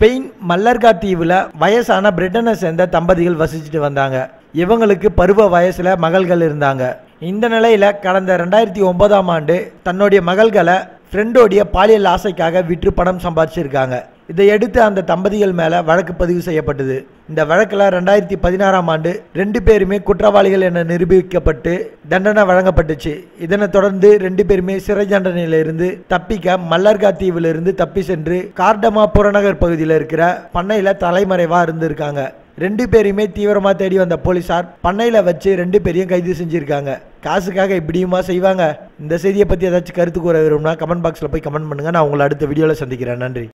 Spain மல்லர்கா தீவில் வயசான பிரிட்டனை சேர்ந்த தம்பதிகள் வசிச்சுட்டு வந்தாங்க. இவங்களுக்கு பருவ வயசுல மகள்கள் இருந்தாங்க. இந்த நிலையில கடந்த ரெண்டாயிரத்தி ஒன்பதாம் ஆண்டு தன்னுடைய மகள்களை ஃப்ரெண்டோடைய பாலியல் ஆசைக்காக விற்று பணம் சம்பாதிச்சிருக்காங்க இதையடுத்து அந்த தம்பதிகள் மேலே வழக்கு பதிவு செய்யப்பட்டது. இந்த வழக்கில் ரெண்டாயிரத்தி பதினாறாம் ஆண்டு ரெண்டு பேருமே குற்றவாளிகள் என நிரூபிக்கப்பட்டு தண்டனை வழங்கப்பட்டுச்சு. இதனைத் தொடர்ந்து ரெண்டு பேருமே சிறை தண்டனையிலிருந்து தப்பிக்க மல்லர்கா தீவிலிருந்து தப்பி சென்று கார்டமா புறநகர் பகுதியில் இருக்கிற பண்ணையில் தலைமறைவாக இருந்திருக்காங்க. ரெண்டு பேரையுமே தீவிரமாக தேடி வந்த போலீசார் பண்ணையில் வச்சு ரெண்டு பேரையும் கைது செஞ்சுருக்காங்க. காசுக்காக இப்படியுமா செய்வாங்க? இந்த செய்தியை பற்றி ஏதாச்சும் கருத்து கூற விரும்புனா கமெண்ட் பாக்ஸில் போய் கமெண்ட் பண்ணுங்கள் நான் உங்களை அடுத்த வீடியோவில் சந்திக்கிறேன். நன்றி.